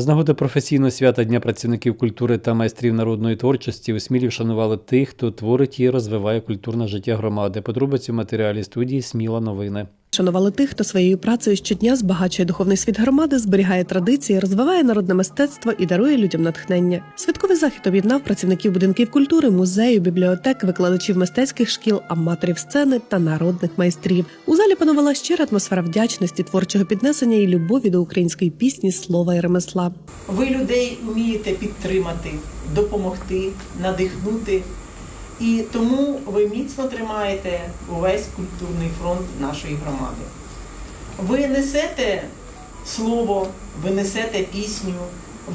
З нагоди професійного свята Дня працівників культури та майстрів народної творчості у Смілі вшанували тих, хто творить і розвиває культурне життя громади. Подробиці в матеріалі студії Сміла новини. Шанували тих, хто своєю працею щодня збагачує духовний світ громади, зберігає традиції, розвиває народне мистецтво і дарує людям натхнення. Святковий захід об'єднав працівників будинків культури, музею, бібліотек, викладачів мистецьких шкіл, аматорів сцени та народних майстрів. У залі панувала щира атмосфера вдячності, творчого піднесення і любові до української пісні, слова і ремесла. Ви людей вмієте підтримати, допомогти, надихнути. І тому ви міцно тримаєте увесь культурний фронт нашої громади. Ви несете слово, ви несете пісню,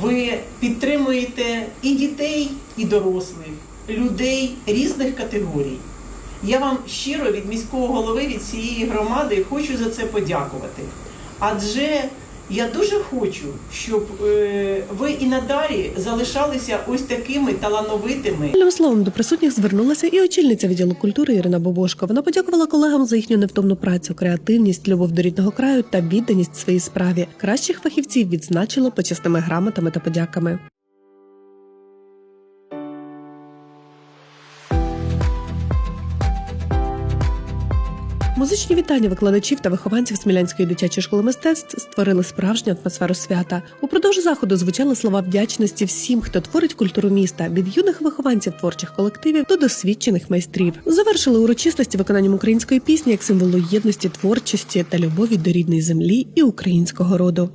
ви підтримуєте і дітей, і дорослих, людей різних категорій. Я вам щиро від міського голови, від цієї громади хочу за це подякувати. Адже я дуже хочу, щоб е, ви і надалі залишалися ось такими талановитими. Вільним словом до присутніх звернулася і очільниця відділу культури Ірина Бобошко. Вона подякувала колегам за їхню невтомну працю, креативність, любов до рідного краю та відданість своїй справі. Кращих фахівців відзначило почесними грамотами та подяками. Музичні вітання викладачів та вихованців Смілянської дитячої школи мистецтв створили справжню атмосферу свята. Упродовж заходу звучали слова вдячності всім, хто творить культуру міста, від юних вихованців творчих колективів до досвідчених майстрів. Завершили урочистості виконанням української пісні як символу єдності, творчості та любові до рідної землі і українського роду.